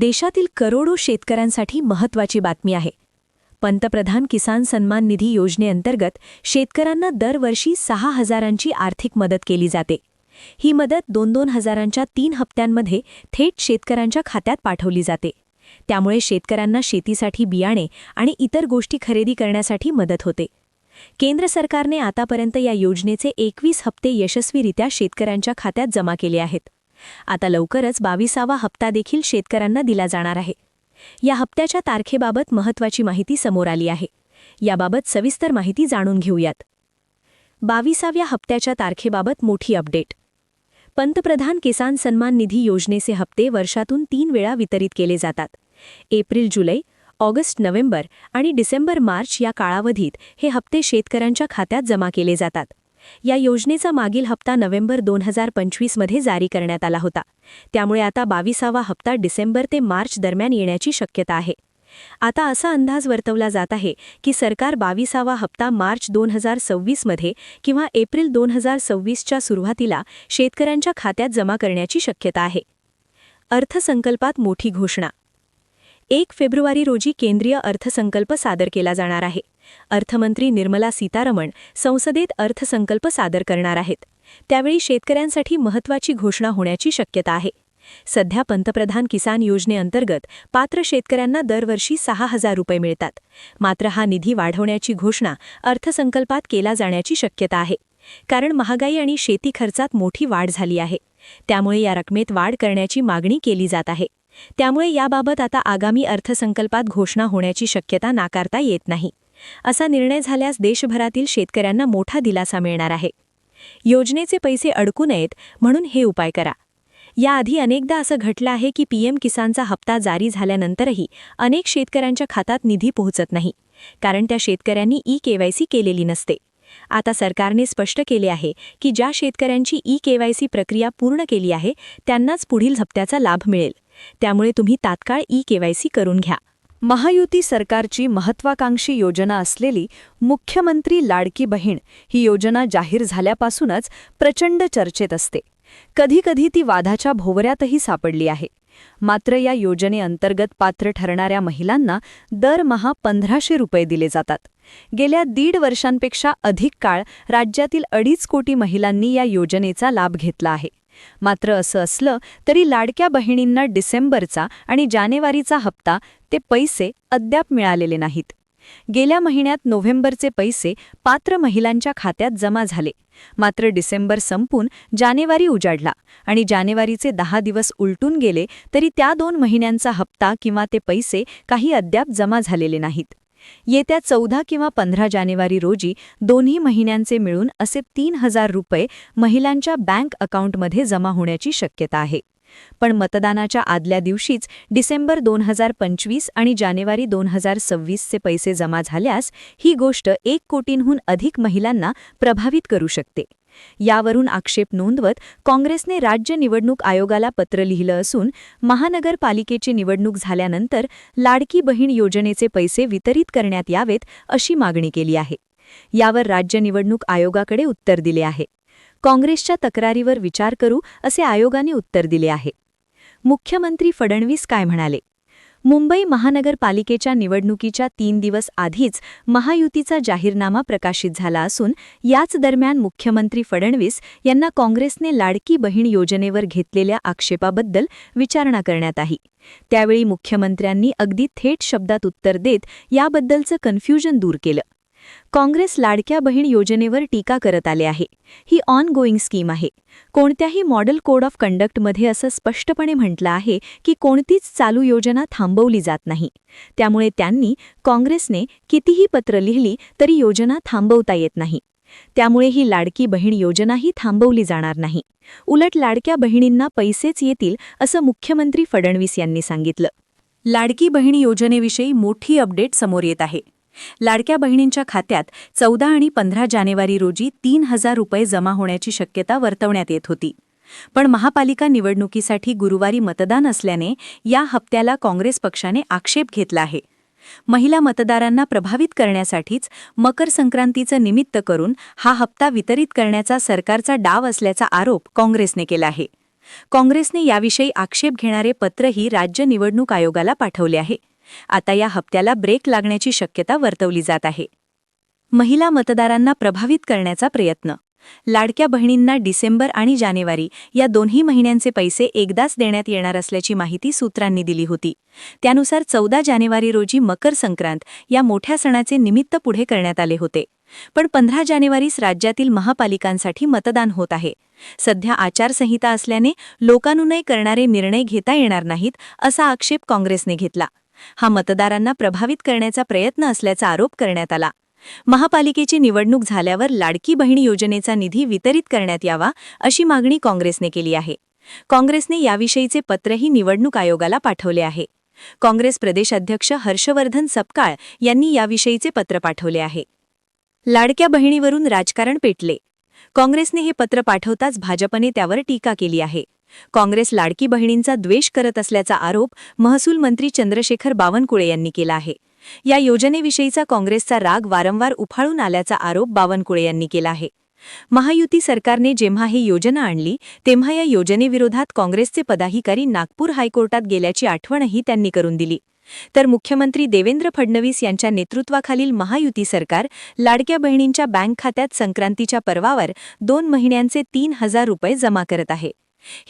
देशातील करोडो शेतकऱ्यांसाठी महत्त्वाची बातमी आहे. पंतप्रधान किसान सन्मान निधी योजनेअंतर्गत शेतकऱ्यांना दरवर्षी सहा हजारांची आर्थिक मदत केली जाते. ही मदत दोन दोन हजारांच्या तीन हप्त्यांमध्ये थेट शेतकऱ्यांच्या खात्यात पाठवली जाते. त्यामुळे शेतकऱ्यांना शेतीसाठी बियाणे आणि इतर गोष्टी खरेदी करण्यासाठी मदत होते. केंद्र सरकारने आतापर्यंत या योजनेचे एकवीस हप्ते यशस्वीरित्या शेतकऱ्यांच्या खात्यात जमा केले आहेत. आता लवकरच बावीसावा हप्ता देखील शेतकऱ्यांना दिला जाणार आहे. या हप्त्याच्या तारखेबाबत महत्त्वाची माहिती समोर आली आहे. याबाबत सविस्तर माहिती जाणून घेऊयात. बावीसाव्या हप्त्याच्या तारखेबाबत मोठी अपडेट. पंतप्रधान किसान सन्मान निधी योजनेचे हप्ते वर्षातून तीन वेळा वितरित केले जातात. एप्रिल जुलै ऑगस्ट नोव्हेंबर आणि डिसेंबर मार्च या काळावधीत हे हप्ते शेतकऱ्यांच्या खात्यात जमा केले जातात. या योजनेचा मागील हप्ता नोव्हेंबर दोन हजार पंचवीसमध्ये जारी करण्यात आला होता. त्यामुळे आता बावीसावा हप्ता डिसेंबर ते मार्च दरम्यान येण्याची शक्यता आहे. आता असा अंदाज वर्तवला जात आहे की सरकार बावीसावा हप्ता मार्च दोन हजार सव्वीसमध्ये किंवा एप्रिल दोन हजार सव्वीसच्या सुरुवातीला शेतकऱ्यांच्या खात्यात जमा करण्याची शक्यता आहे. अर्थसंकल्पात मोठी घोषणा एक फेब्रुवारी रोजी केंद्रीय अर्थसंकल्प सादर केला जाणार आहे. अर्थमंत्री निर्मला सीतारमण संसदेत अर्थसंकल्प सादर करणार आहेत. त्यावेळी शेतकऱ्यांसाठी महत्त्वाची घोषणा होण्याची शक्यता आहे. सध्या पंतप्रधान किसान योजनेअंतर्गत पात्र शेतकऱ्यांना दरवर्षी सहा हजार रुपये मिळतात. मात्र हा निधी वाढवण्याची घोषणा अर्थसंकल्पात केला जाण्याची शक्यता आहे. कारण महागाई आणि शेती खर्चात मोठी वाढ झाली आहे. त्यामुळे या रकमेत वाढ करण्याची मागणी केली जात आहे. त्यामुळे याबाबत आता आगामी अर्थसंकल्पात घोषणा होण्याची शक्यता नाकारता येत नाही. असा निर्णय झाल्यास देशभरातील शेतकऱ्यांना मोठा दिलासा मिळणार आहे. योजनेचे पैसे अडकू नयेत म्हणून हे उपाय करा. याआधी अनेकदा असं घटलं आहे की पीएम किसानचा हप्ता जारी झाल्यानंतरही अनेक शेतकऱ्यांच्या खात्यात निधी पोहोचत नाही. कारण त्या शेतकऱ्यांनी ई केवायसी केलेली नसते. आता सरकारने स्पष्ट केले आहे की ज्या शेतकऱ्यांची ई केवायसी प्रक्रिया पूर्ण केली आहे त्यांनाच पुढील हप्त्याचा लाभ मिळेल. त्यामुळे तुम्ही तात्काळ ई केवायसी करून घ्या. महायुती सरकारची महत्वाकांक्षी योजना असलेली मुख्यमंत्री लाडकी बहीण ही योजना जाहीर झाल्यापासूनच प्रचंड चर्चेत असते. कधीकधी ती वादाच्या भोवऱ्यातही सापडली आहे. मात्र या योजनेअंतर्गत पात्र ठरणाऱ्या महिलांना दरमहा पंधराशे रुपये दिले जातात. गेल्या दीड वर्षांपेक्षा अधिक काळ राज्यातील अडीच कोटी महिलांनी या योजनेचा लाभ घेतला आहे. मात्र असं असलं तरी लाडक्या बहिणींना डिसेंबरचा आणि जानेवारीचा हप्ता ते पैसे अद्याप मिळालेले नाहीत. गेल्या महिन्यात नोव्हेंबरचे पैसे पात्र महिलांच्या खात्यात जमा झाले. मात्र डिसेंबर संपून जानेवारी उजाडला आणि जानेवारीचे दहा दिवस उलटून गेले तरी त्या दोन महिन्यांचा हप्ता किंवा ते पैसे काही अद्याप जमा झालेले नाहीत. येत्या चौदा किंवा पंधरा जानेवारी रोजी दोन्ही महिन्यांचे मिळून असे तीन हजार रुपये महिलांच्या बँक अकाउंटमध्ये जमा होण्याची शक्यता आहे. पण मतदानाच्या आदल्या दिवशीच डिसेंबर दोन हजार पंचवीस आणि जानेवारी दोन हजार सव्वीसचे पैसे जमा झाल्यास ही गोष्ट एक कोटींहून अधिक महिलांना प्रभावित करू शकते. यावरून आक्षेप नोंदवत काँग्रेसने राज्य निवडणूक आयोगाला पत्र लिहिलं असून महानगरपालिकेची निवडणूक झाल्यानंतर लाडकी बहीण योजनेचे पैसे वितरित करण्यात यावेत अशी मागणी केली आहे. यावर राज्य निवडणूक आयोगाकडे उत्तर दिले आहे. काँग्रेसच्या तक्रारीवर विचार करू असे आयोगाने उत्तर दिले आहे. मुख्यमंत्री फडणवीस काय म्हणाले? मुंबई महानगरपालिकेच्या निवडणुकीच्या तीन दिवस आधीच महायुतीचा जाहीरनामा प्रकाशित झाला असून याच दरम्यान मुख्यमंत्री फडणवीस यांना काँग्रेसने लाडकी बहीण योजनेवर घेतलेल्या आक्षेपाबद्दल विचारणा करण्यात आली. त्यावेळी मुख्यमंत्र्यांनी अगदी थेट शब्दात उत्तर देत याबद्दलचं कन्फ्युजन दूर केलं. काँग्रेस लाडक्या बहीण योजनेवर टीका करत आले आहे. ही ऑन गोईंग स्कीम आहे. कोणत्याही मॉडेल कोड ऑफ कंडक्टमध्ये असं स्पष्टपणे म्हटलं आहे की कोणतीच चालू योजना थांबवली जात नाही. त्यामुळे त्यांनी काँग्रेसने कितीही पत्र लिहिली तरी योजना थांबवता येत नाही. त्यामुळे ही लाडकी बहीण योजनाही थांबवली जाणार नाही. उलट लाडक्या बहिणींना पैसेच येतील असं मुख्यमंत्री फडणवीस यांनी सांगितलं. लाडकी बहीण योजनेविषयी मोठी अपडेट समोर येत आहे. लाडक्या बहिणींच्या खात्यात चौदा आणि पंधरा जानेवारी रोजी तीन हजार रुपये जमा होण्याची शक्यता वर्तवण्यात येत होती. पण महापालिका निवडणुकीसाठी गुरुवारी मतदान असल्याने या हप्त्याला काँग्रेस पक्षाने आक्षेप घेतला आहे. महिला मतदारांना प्रभावित करण्यासाठीच मकर संक्रांतीचं निमित्त करून हा हप्ता वितरित करण्याचा सरकारचा डाव असल्याचा आरोप काँग्रेसने केला आहे. काँग्रेसने याविषयी आक्षेप घेणारे पत्रही राज्य निवडणूक आयोगाला पाठवले आहे. आता या हप्त्याला ब्रेक लागण्याची शक्यता वर्तवली जात आहे. महिला मतदारांना प्रभावित करण्याचा प्रयत्न. लाडक्या बहिणींना डिसेंबर आणि जानेवारी या दोन्ही महिन्यांचे पैसे एकदाच देण्यात येणार असल्याची माहिती सूत्रांनी दिली होती. त्यानुसार चौदा जानेवारी रोजी मकर संक्रांत या मोठ्या सणाचे निमित्त पुढे करण्यात आले होते. पण पंधरा जानेवारीस राज्यातील महापालिकांसाठी मतदान होत आहे. सध्या आचारसंहिता असल्याने लोकानुनय करणारे निर्णय घेता येणार नाहीत असा आक्षेप काँग्रेसने घेतला. हा मतदारांना प्रभावित करण्याचा प्रयत्न असल्याचा आरोप करण्यात आला. महापालिकेची निवडणूक झाल्यावर लाडकी बहिणी योजनेचा निधी वितरित करण्यात यावा अशी मागणी काँग्रेसने केली आहे. काँग्रेसने याविषयीचे पत्रही निवडणूक आयोगाला पाठवले आहे. काँग्रेस प्रदेश अध्यक्ष हर्षवर्धन सपकाळ यांनी याविषयीचे पत्र पाठवले आहे. लाडक्या बहिणीवरून राजकारण पेटले. काँग्रेसने हे पत्र पाठवताच भाजपने त्यावर टीका केली आहे. काँग्रेस लाडकी बहिणींचा द्वेष करत असल्याचा आरोप महसूल मंत्री चंद्रशेखर बावनकुळे यांनी केला आहे. या योजनेविषयीचा काँग्रेसचा राग वारंवार उफाळून आल्याचा आरोप बावनकुळे यांनी केला आहे. महायुती सरकारने जेव्हा ही योजना आणली तेव्हा या योजनेविरोधात काँग्रेसचे पदाधिकारी नागपूर हायकोर्टात गेल्याची आठवणही त्यांनी करून दिली. तर मुख्यमंत्री देवेंद्र फडणवीस यांच्या नेतृत्वाखालील महायुती सरकार लाडक्या बहिणींच्या बँक खात्यात संक्रांतीच्या पर्वावर दोन महिन्यांचे तीन हजार रुपये जमा करत आहे.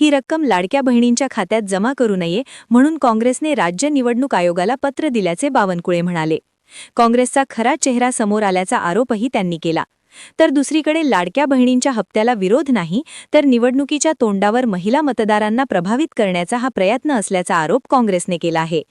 ही रक्कम लाडक्या बहिणींच्या खात्यात जमा करू नये म्हणून काँग्रेसने राज्य निवडणूक आयोगाला पत्र दिल्याचे बावनकुळे म्हणाले. काँग्रेसचा खरा चेहरा समोर आल्याचा आरोपही त्यांनी केला. तर दुसरीकडे लाडक्या बहिणींच्या हप्त्याला विरोध नाही तर निवडणुकीच्या तोंडावर महिला मतदारांना प्रभावित करण्याचा हा प्रयत्न असल्याचा आरोप काँग्रेसने केला आहे.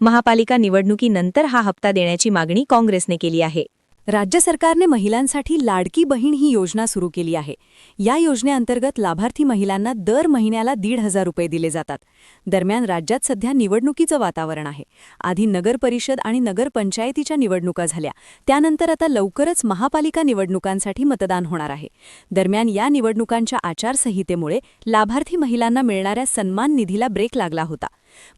महापालिका निवडणुकीनंतर हा हप्ता देण्याची मागणी काँग्रेसने केली आहे. राज्य सरकारने महिलांसाठी लाडकी बहीण ही योजना सुरू केली आहे. या योजनेअंतर्गत लाभार्थी महिलांना दर महिन्याला दीड हजार रुपये दिले जातात. दरम्यान राज्यात सध्या निवडणुकीचं वातावरण आहे. आधी नगर परिषद आणि नगरपंचायतीच्या निवडणुका झाल्या. त्यानंतर आता लवकरच महापालिका निवडणुकांसाठी मतदान होणार आहे. दरम्यान या निवडणुकांच्या आचारसंहितेमुळे लाभार्थी महिलांना मिळणाऱ्या सन्मान निधीला ब्रेक लागला होता.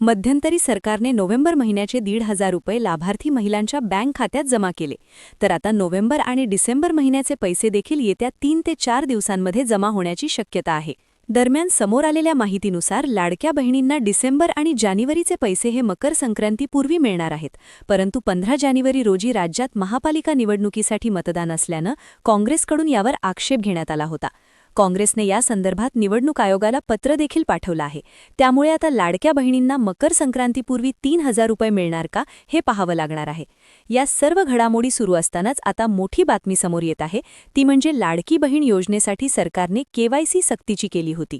मध्यंतरी सरकारने नोव्हेंबर महिन्याचे दीड हजार रुपये लाभार्थी महिलांच्या बँक खात्यात जमा केले. तर आता नोव्हेंबर आणि डिसेंबर महिन्याचे पैसे देखील येत्या तीन ते चार दिवसांमध्ये जमा होण्याची शक्यता आहे. दरम्यान समोर आलेल्या माहितीनुसार लाडक्या बहिणींना डिसेंबर आणि जानेवारीचे पैसे हे मकर संक्रांतीपूर्वी मिळणार आहेत. परंतु पंधरा जानेवारी रोजी राज्यात महापालिका निवडणुकीसाठी मतदान असल्यानं काँग्रेसकडून यावर आक्षेप घेण्यात आला होता. काँग्रेसने या संदर्भात निवडणूक आयोगाला पत्र देखील पाठवलं आहे. त्यामुळे आता लाडक्या बहिणींना मकर संक्रांतीपूर्वी तीन हजार रुपये मिळणार का हे पाहावं लागणार आहे. या सर्व घडामोडी सुरू असतानाच आता मोठी बातमी समोर येत आहे. ती म्हणजे लाडकी बहीण योजनेसाठी सरकारने केवायसी सक्तीची केली होती.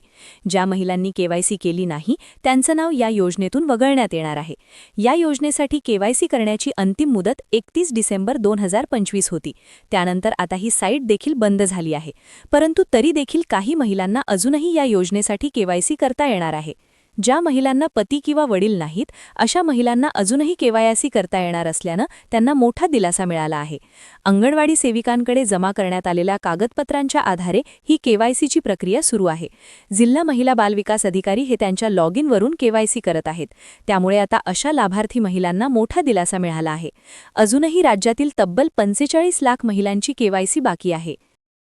ज्या महिलांनी केवायसी केली नाही त्यांचं नाव या योजनेतून वगळण्यात येणार आहे. या योजनेसाठी केवायसी करण्याची अंतिम मुदत एकतीस डिसेंबर दोन हजार पंचवीस होती. त्यानंतर आता ही साईट देखील बंद झाली आहे. परंतु तरी देखील काही महिलांना अजूनही या योजनेसाठी केवायसी करता येणार आहे. ज्या महिलांना पती किंवा वडील नाहीत अशा महिलांना अजूनही केवायसी करता येणार असल्यानं त्यांना मोठा दिलासा मिळाला आहे. अंगणवाडी सेविकांकडे जमा करण्यात आलेल्या कागदपत्रांच्या आधारे ही केवायसीची प्रक्रिया सुरू आहे. जिल्हा महिला बालविकास अधिकारी हे त्यांच्या लॉग इनवरून केवायसी करत आहेत. त्यामुळे आता अशा लाभार्थी महिलांना मोठा दिलासा मिळाला आहे. अजूनही राज्यातील तब्बल पंचेचाळीस लाख महिलांची केवायसी बाकी आहे.